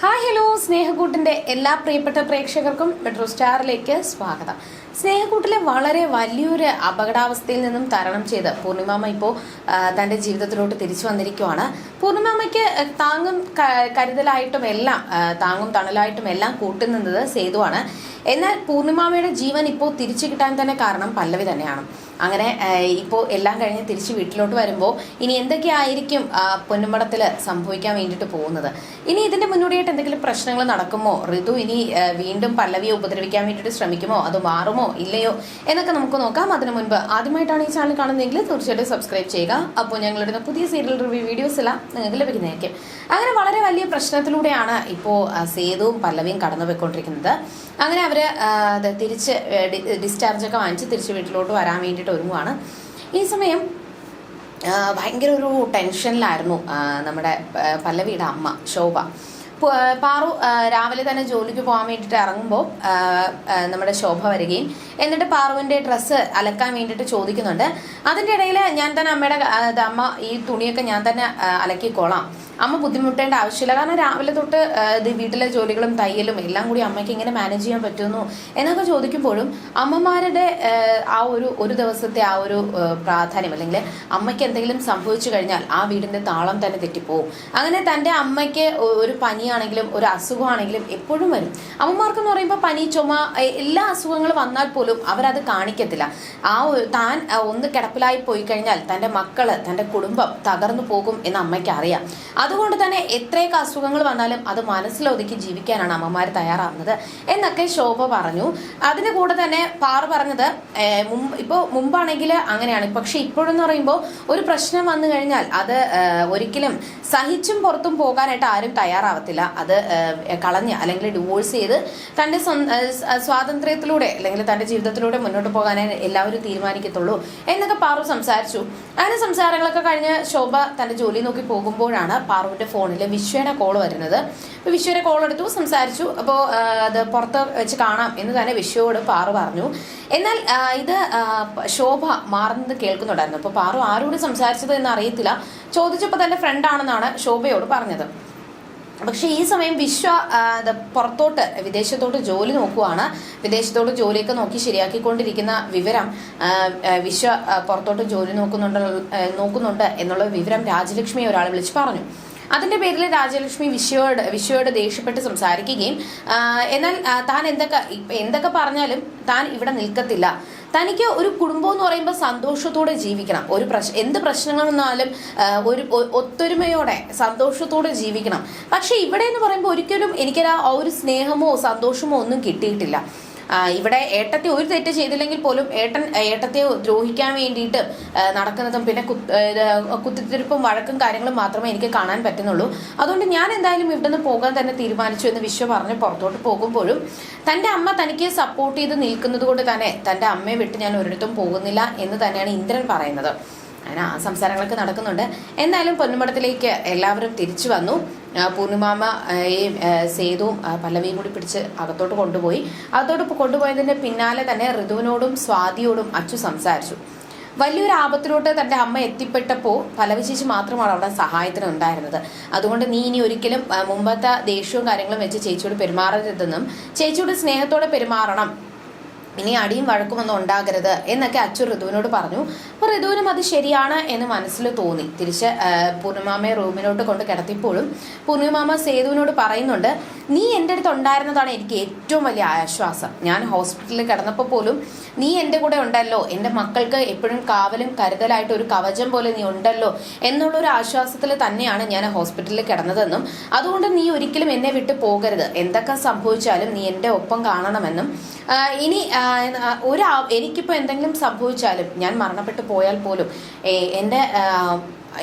Hi hello. സ്നേഹക്കൂട്ടിന്റെ എല്ലാ പ്രിയപ്പെട്ട പ്രേക്ഷകർക്കും മെട്രോ സ്റ്റാറിലേക്ക് സ്വാഗതം. സ്നേഹക്കൂട്ടിലെ വളരെ വലിയൊരു അപകടാവസ്ഥയിൽ നിന്നും തരണം ചെയ്ത് പൂർണിമാമ ഇപ്പോൾ തന്റെ ജീവിതത്തിലോട്ട് തിരിച്ചു വന്നിരിക്കുവാണ്. പൂർണിമാമയ്ക്ക് താങ്ങും കരുതലായിട്ടും എല്ലാം താങ്ങും തണലായിട്ടും എല്ലാം കൂട്ടുനിന്നത് സേതുവാണ്. എന്നാൽ പൂർണിമാമയുടെ ജീവൻ ഇപ്പോൾ തിരിച്ചു കിട്ടാൻ തന്നെ കാരണം പല്ലവി തന്നെയാണ്. അങ്ങനെ ഇപ്പോൾ എല്ലാം കഴിഞ്ഞ് തിരിച്ച് വീട്ടിലോട്ട് വരുമ്പോൾ ഇനി എന്തൊക്കെയായിരിക്കും പൊന്നുമടത്തിൽ സംഭവിക്കാൻ വേണ്ടിയിട്ട് പോകുന്നത്? ഇനി ഇതിന്റെ മുന്നോടിയായിട്ട് എന്തെങ്കിലും പ്രശ്നങ്ങൾ നടക്കുമോ? ഋതു ഇനി വീണ്ടും പല്ലവിയെ ഉപദ്രവിക്കാൻ വേണ്ടിയിട്ട് ശ്രമിക്കുമോ? അത് മാറുമോ? ഇല്ലയോ? എന്നൊക്കെ നമുക്ക് നോക്കാം. അതിനു മുൻപ് ആദ്യമായിട്ടാണ് ഈ ചാനൽ കാണുന്നതെങ്കിൽ തീർച്ചയായിട്ടും സബ്സ്ക്രൈബ് ചെയ്യുക. അപ്പോൾ ഞങ്ങളിടുന്ന പുതിയ സീരിയൽ റിവ്യൂ വീഡിയോസ് എല്ലാം നിങ്ങൾക്ക് ലഭിക്കുന്നതായിരിക്കും. അങ്ങനെ വളരെ വലിയ പ്രശ്നത്തിലൂടെയാണ് ഇപ്പോൾ സേതുവും പല്ലവിയും കടന്നു പോയിക്കൊണ്ടിരിക്കുന്നത് അങ്ങനെ അവർ തിരിച്ച് ഡിസ്ചാർജ് ഒക്കെ വാങ്ങിച്ച് തിരിച്ച് വീട്ടിലോട്ട് വരാൻ വേണ്ടിയിട്ട് ഒരുങ്ങുവാണ്. ഈ സമയം ഭയങ്കര ഒരു ടെൻഷനിലായിരുന്നു നമ്മുടെ പല്ലവിയുടെ അമ്മ ശോഭ. പാറു രാവിലെ തന്നെ ജോലിക്ക് പോകാൻ വേണ്ടിയിട്ട് ഇറങ്ങുമ്പോൾ നമ്മുടെ ശോഭ വരികയും എന്നിട്ട് പാറുവിന്റെ ഡ്രസ്സ് അലക്കാൻ വേണ്ടിയിട്ട് ചോദിക്കുന്നുണ്ട്. അതിന്റെ ഇടയിൽ ഞാൻ തന്നെ അമ്മയുടെ അമ്മ ഈ തുണിയൊക്കെ ഞാൻ തന്നെ അലക്കിക്കോളാം. അമ്മ ബുദ്ധിമുട്ടേണ്ട ആവശ്യമില്ല. കാരണം രാവിലെ തൊട്ട് ഇത് വീട്ടിലെ ജോലികളും തയ്യലും എല്ലാം കൂടി അമ്മയ്ക്ക് ഇങ്ങനെ മാനേജ് ചെയ്യാൻ പറ്റുന്നു എന്നൊക്കെ ചോദിക്കുമ്പോഴും അമ്മമാരുടെ ആ, ഒരു ഒരു ദിവസത്തെ ആ ഒരു പ്രാധാന്യം അല്ലെങ്കിൽ അമ്മയ്ക്ക് എന്തെങ്കിലും സംഭവിച്ചു കഴിഞ്ഞാൽ ആ വീടിന്റെ താളം തന്നെ തെറ്റിപ്പോവും. അങ്ങനെ തന്റെ അമ്മയ്ക്ക് ഒരു പനിയാണെങ്കിലും ഒരു അസുഖമാണെങ്കിലും എപ്പോഴും വരും. അമ്മമാർക്കെന്ന് പറയുമ്പോൾ പനി ചുമ എല്ലാ അസുഖങ്ങളും വന്നാൽ പോലും അവരത് കാണിക്കത്തില്ല. ആ താൻ ഒന്ന് കിടപ്പിലായി പോയി കഴിഞ്ഞാൽ തന്റെ മക്കൾ തന്റെ കുടുംബം തകർന്നു പോകും എന്ന് അമ്മയ്ക്ക് അറിയാം. അതുകൊണ്ട് തന്നെ എത്രയൊക്കെ അസുഖങ്ങൾ വന്നാലും അത് മനസ്സിലൊതുക്കി ജീവിക്കാനാണ് അമ്മമാർ തയ്യാറാവുന്നത്. എന്നൊക്കെ ശോഭ പറഞ്ഞു. അതിന് കൂടെ തന്നെ പാറ പറഞ്ഞത് ഇപ്പോൾ മുമ്പാണെങ്കിൽ അങ്ങനെയാണ്. പക്ഷെ ഇപ്പോഴെന്ന് പറയുമ്പോൾ ഒരു പ്രശ്നം വന്നു കഴിഞ്ഞാൽ അത് ഒരിക്കലും സഹിച്ചും പുറത്തും പോകാനായിട്ട് ആരും തയ്യാറാവത്തില്ല. അത് കളഞ്ഞ് അല്ലെങ്കിൽ ഡിവോഴ്സ് ചെയ്ത് തന്റെ സ്വാതന്ത്ര്യത്തിലൂടെ അല്ലെങ്കിൽ തന്റെ ജീവിതത്തിലൂടെ മുന്നോട്ട് പോകാനേ എല്ലാവരും തീരുമാനിക്കത്തുള്ളൂ എന്നൊക്കെ പാറു സംസാരിച്ചു. അങ്ങനെ സംസാരങ്ങളൊക്കെ കഴിഞ്ഞ് ശോഭ തന്റെ ജോലി നോക്കി പോകുമ്പോഴാണ് പാറുവിന്റെ ഫോണിൽ വിശ്വയുടെ കോൾ വരുന്നത്. അപ്പോൾ വിശ്വയുടെ കോൾ എടുത്തു സംസാരിച്ചു. അപ്പോൾ അത് പുറത്ത് വെച്ച് കാണാം എന്ന് തന്നെ വിശ്വയോട് പാറു പറഞ്ഞു. എന്നാൽ ഇത് ശോഭ മാറുന്നത് കേൾക്കുന്നുണ്ടായിരുന്നു. അപ്പോൾ പാറു ആരോട് സംസാരിച്ചത് എന്ന് അറിയത്തില്ല. ചോദിച്ചപ്പോൾ തന്റെ ഫ്രണ്ടാണെന്നാണ് ശോഭയോട് പറഞ്ഞത്. പക്ഷേ ഈ സമയം വിശ്വ പുറത്തോട്ട് വിദേശത്തോട്ട് ജോലി നോക്കുവാണ്. വിദേശത്തോട്ട് ജോലിയൊക്കെ നോക്കി ശരിയാക്കിക്കൊണ്ടിരിക്കുന്ന വിവരം വിശ്വ പുറത്തോട്ട് ജോലി നോക്കുന്നുണ്ട് നോക്കുന്നുണ്ട് എന്നുള്ള വിവരം രാജലക്ഷ്മി ഒരാൾ വിളിച്ച് പറഞ്ഞു. അതിന്റെ പേരിൽ രാജലക്ഷ്മി വിശ്വയോട് വിശ്വയോട് ദേഷ്യപ്പെട്ട് സംസാരിക്കുകയും എന്നാൽ താൻ എന്തൊക്കെ എന്തൊക്കെ പറഞ്ഞാലും താൻ ഇവിടെ നിൽക്കത്തില്ല. തനിക്ക് ഒരു കുടുംബം എന്ന് പറയുമ്പോൾ സന്തോഷത്തോടെ ജീവിക്കണം. ഒരു പ്രശ്ന എന്ത് പ്രശ്നങ്ങൾ വന്നാലും ഒരു ഒത്തൊരുമയോടെ സന്തോഷത്തോടെ ജീവിക്കണം. പക്ഷെ ഇവിടെ എന്ന് പറയുമ്പോൾ ഒരിക്കലും എനിക്കൊരു ആ ഒരു സ്നേഹമോ സന്തോഷമോ ഒന്നും കിട്ടിയിട്ടില്ല. ഇവിടെ ഏട്ടത്തെ ഒരു തെറ്റ് ചെയ്തില്ലെങ്കിൽ പോലും ഏട്ടൻ ഏട്ടത്തെ ദ്രോഹിക്കാൻ വേണ്ടിയിട്ട് നടക്കുന്നതും പിന്നെ കുത്തിത്തിരിപ്പും വഴക്കും കാര്യങ്ങളും മാത്രമേ എനിക്ക് കാണാൻ പറ്റുന്നുള്ളൂ. അതുകൊണ്ട് ഞാൻ എന്തായാലും ഇവിടെ നിന്ന് പോകാൻ തന്നെ തീരുമാനിച്ചു എന്ന് വിശ്വ പറഞ്ഞ് പുറത്തോട്ട് പോകുമ്പോഴും തന്റെ അമ്മ തനിക്ക് സപ്പോർട്ട് ചെയ്ത് നിൽക്കുന്നത് കൊണ്ട് തന്നെ തന്റെ അമ്മയെ വിട്ട് ഞാൻ ഒരിടത്തും പോകുന്നില്ല എന്ന് തന്നെയാണ് ഇന്ദ്രൻ പറയുന്നത്. അങ്ങനെ ആ സംസാരങ്ങളൊക്കെ നടക്കുന്നുണ്ട്. എന്തായാലും പൊന്നുമടത്തിലേക്ക് എല്ലാവരും തിരിച്ചു വന്നു. പൂർണിമാമ ഈ സേതുവും പല്ലവിയും കൂടി പിടിച്ച് അകത്തോട്ട് കൊണ്ടുപോയി. അകത്തോട്ട് കൊണ്ടുപോയതിന്റെ പിന്നാലെ തന്നെ ഋതുവിനോടും സ്വാതിയോടും അച്ചു സംസാരിച്ചു. വലിയൊരു ആപത്തിലോട്ട് തന്റെ അമ്മ എത്തിപ്പെട്ടപ്പോൾ ചേച്ചി മാത്രമാണ് അവിടെ സഹായത്തിന് ഉണ്ടായിരുന്നത് അതുകൊണ്ട് നീ ഇനി ഒരിക്കലും മുമ്പത്തെ ദേഷ്യവും കാര്യങ്ങളും വെച്ച് ചേച്ചിയോട് പെരുമാറരുതെന്നും ചേച്ചിയോട് സ്നേഹത്തോടെ പെരുമാറണം ഇനി അടിയും വഴക്കുമൊന്നും ഉണ്ടാകരുത് എന്നൊക്കെ അച്ചു ഋതുവിനോട് പറഞ്ഞു. അപ്പോൾ ഋതുവിനും അത് ശരിയാണ് എന്ന് മനസ്സിൽ തോന്നി. തിരിച്ച് പൂർണിമാമയെ റൂമിലോട്ട് കൊണ്ട് കിടത്തിയപ്പോഴും പൂർണിമാമ സേതുവിനോട് പറയുന്നുണ്ട് നീ എന്റെ അടുത്ത് ഉണ്ടായിരുന്നതാണ് എനിക്ക് ഏറ്റവും വലിയ ആശ്വാസം. ഞാൻ ഹോസ്പിറ്റലിൽ കിടന്നപ്പോൾ പോലും നീ എന്റെ കൂടെ ഉണ്ടല്ലോ. എന്റെ മക്കൾക്ക് എപ്പോഴും കാവലും കരുതലായിട്ട് ഒരു കവചം പോലെ നീ ഉണ്ടല്ലോ എന്നുള്ളൊരു ആശ്വാസത്തിൽ തന്നെയാണ് ഞാൻ ഹോസ്പിറ്റലിൽ കിടന്നതെന്നും അതുകൊണ്ട് നീ ഒരിക്കലും എന്നെ വിട്ട് പോകരുത്. എന്തൊക്കെ സംഭവിച്ചാലും നീ എന്റെ ഒപ്പം കാണണമെന്നും ഇനി ഒരു എനിക്കിപ്പോൾ എന്തെങ്കിലും സംഭവിച്ചാലും ഞാൻ മരണപ്പെട്ടു പോയാൽ പോലും എന്റെ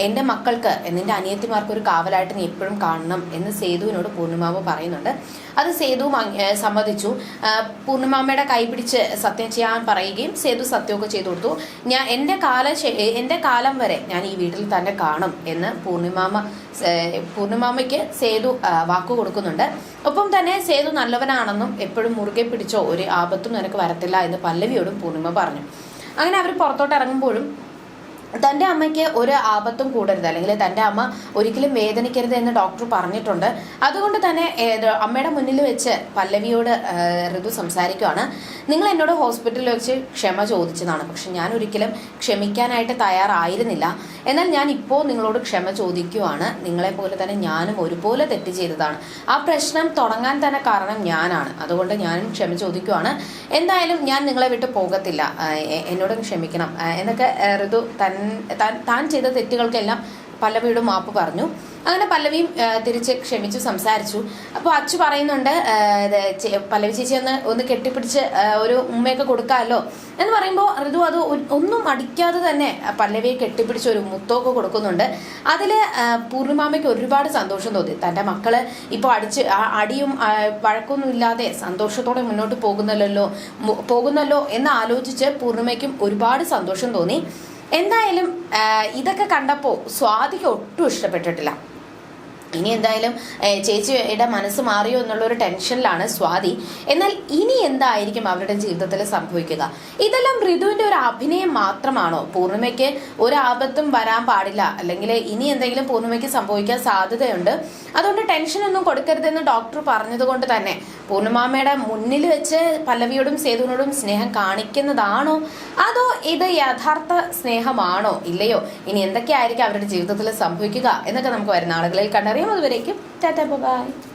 എന്റെ മക്കൾക്ക് നിന്റെ അനിയത്തിമാർക്ക് ഒരു കാവലായിട്ട് നീ എപ്പോഴും കാണണം എന്ന് സേതുവിനോട് പൂർണിമാവ് പറയുന്നുണ്ട്. അത് സേതു സമ്മതിച്ചു. പൂർണിമാമ്മയുടെ കൈപിടിച്ച് സത്യം ചെയ്യാൻ പറയുകയും സേതു സത്യമൊക്കെ ചെയ്തു കൊടുത്തു. ഞാൻ എന്റെ കാല എന്റെ കാലം വരെ ഞാൻ ഈ വീട്ടിൽ തന്നെ കാണും എന്ന് പൂർണിമാമ പൂർണിമാമയ്ക്ക് സേതു വാക്കു കൊടുക്കുന്നുണ്ട്. ഒപ്പം തന്നെ സേതു നല്ലവനാണെന്നും എപ്പോഴും മുറുകെ പിടിച്ചോ ഒരു ആപത്തും നിനക്ക് വരത്തില്ല എന്ന് പല്ലവിയോടും പൂർണിമ പറഞ്ഞു. അങ്ങനെ അവർ പുറത്തോട്ട് ഇറങ്ങുമ്പോഴും തന്റെ അമ്മയ്ക്ക് ഒരു ആപത്തും കൂടരുത്. അല്ലെങ്കിൽ തന്റെ അമ്മ ഒരിക്കലും വേദനിക്കരുത് എന്ന് ഡോക്ടർ പറഞ്ഞിട്ടുണ്ട്. അതുകൊണ്ട് തന്നെ അമ്മയുടെ മുന്നിൽ വെച്ച് പല്ലവിയോട് ഋതു സംസാരിക്കുവാണ്. നിങ്ങൾ എന്നോട് ഹോസ്പിറ്റലിൽ വെച്ച് ക്ഷമ ചോദിച്ചതാണ്. പക്ഷെ ഞാൻ ഒരിക്കലും ക്ഷമിക്കാനായിട്ട് തയ്യാറായിരുന്നില്ല. എന്നാൽ ഞാൻ ഇപ്പോൾ നിങ്ങളോട് ക്ഷമ ചോദിക്കുവാണ്. നിങ്ങളെ പോലെ തന്നെ ഞാനും ഒരുപോലെ തെറ്റ് ചെയ്തതാണ്. ആ പ്രശ്നം തുടങ്ങാൻ തന്നെ കാരണം ഞാനാണ്. അതുകൊണ്ട് ഞാനും ക്ഷമ ചോദിക്കുവാണ്. എന്തായാലും ഞാൻ നിങ്ങളെ വിട്ട് പോകത്തില്ല. എന്നോട് ക്ഷമിക്കണം. എന്നൊക്കെ ഋതു തൻ താൻ- ചെയ്ത തെറ്റുകൾക്കെല്ലാം പല്ലവിയുടെ മാപ്പ് പറഞ്ഞു. അങ്ങനെ പല്ലവിയും തിരിച്ച് ക്ഷമിച്ചു സംസാരിച്ചു. അപ്പോൾ അച്ചു പറയുന്നുണ്ട് പല്ലവി ചേച്ചി ഒന്ന് ഒന്ന് കെട്ടിപ്പിടിച്ച് ഒരു ഉമ്മയൊക്കെ കൊടുക്കാമല്ലോ എന്ന് പറയുമ്പോൾ ഋതു അത് ഒന്നും അടിക്കാതെ തന്നെ പല്ലവിയെ കെട്ടിപ്പിടിച്ച് ഒരു മുത്തമൊക്കെ കൊടുക്കുന്നുണ്ട്. അതിൽ പൂർണിമാമയ്ക്ക് ഒരുപാട് സന്തോഷം തോന്നി. തന്റെ മക്കൾ ഇപ്പോൾ അടിച്ച് അടിയും വഴക്കൊന്നും ഇല്ലാതെ സന്തോഷത്തോടെ മുന്നോട്ട് പോകുന്നല്ലോ പോകുന്നല്ലോ എന്ന് ആലോചിച്ച് പൂർണിമയ്ക്കും ഒരുപാട് സന്തോഷം തോന്നി. എന്തായാലും ഇതൊക്കെ കണ്ടപ്പോൾ സ്വാതിക്ക് ഒട്ടും ഇഷ്ടപ്പെട്ടിട്ടില്ല. ഇനി എന്തായാലും ചേച്ചിയുടെ മനസ്സ് മാറിയോ എന്നുള്ള ഒരു ടെൻഷനിലാണ് സ്വാതി. എന്നാൽ ഇനി എന്തായിരിക്കും അവരുടെ ജീവിതത്തിൽ സംഭവിക്കുക? ഇതെല്ലാം ഋതുവിന്റെ ഒരു അഭിനയം മാത്രമാണോ? പൂർണിമയ്ക്ക് ഒരു ആപത്തും വരാൻ പാടില്ല. അല്ലെങ്കിൽ ഇനി എന്തെങ്കിലും പൂർണിമയ്ക്ക് സംഭവിക്കാൻ സാധ്യതയുണ്ട്. അതുകൊണ്ട് ടെൻഷനൊന്നും കൊടുക്കരുതെന്ന് ഡോക്ടർ പറഞ്ഞതുകൊണ്ട് തന്നെ. പൂർണിമാമയുടെ മുന്നിൽ വെച്ച് പല്ലവിയോടും സേതുവിനോടും സ്നേഹം കാണിക്കുന്നതാണോ? അതോ ഇത് യഥാർത്ഥ സ്നേഹമാണോ? ഇല്ലയോ? ഇനി എന്തൊക്കെയായിരിക്കും അവരുടെ ജീവിതത്തിൽ സംഭവിക്കുക എന്നൊക്കെ നമുക്ക് വരുന്ന ആളുകളിൽ കണ്ടറിയാം. അതുവരേക്കും ടാറ്റ ബൈ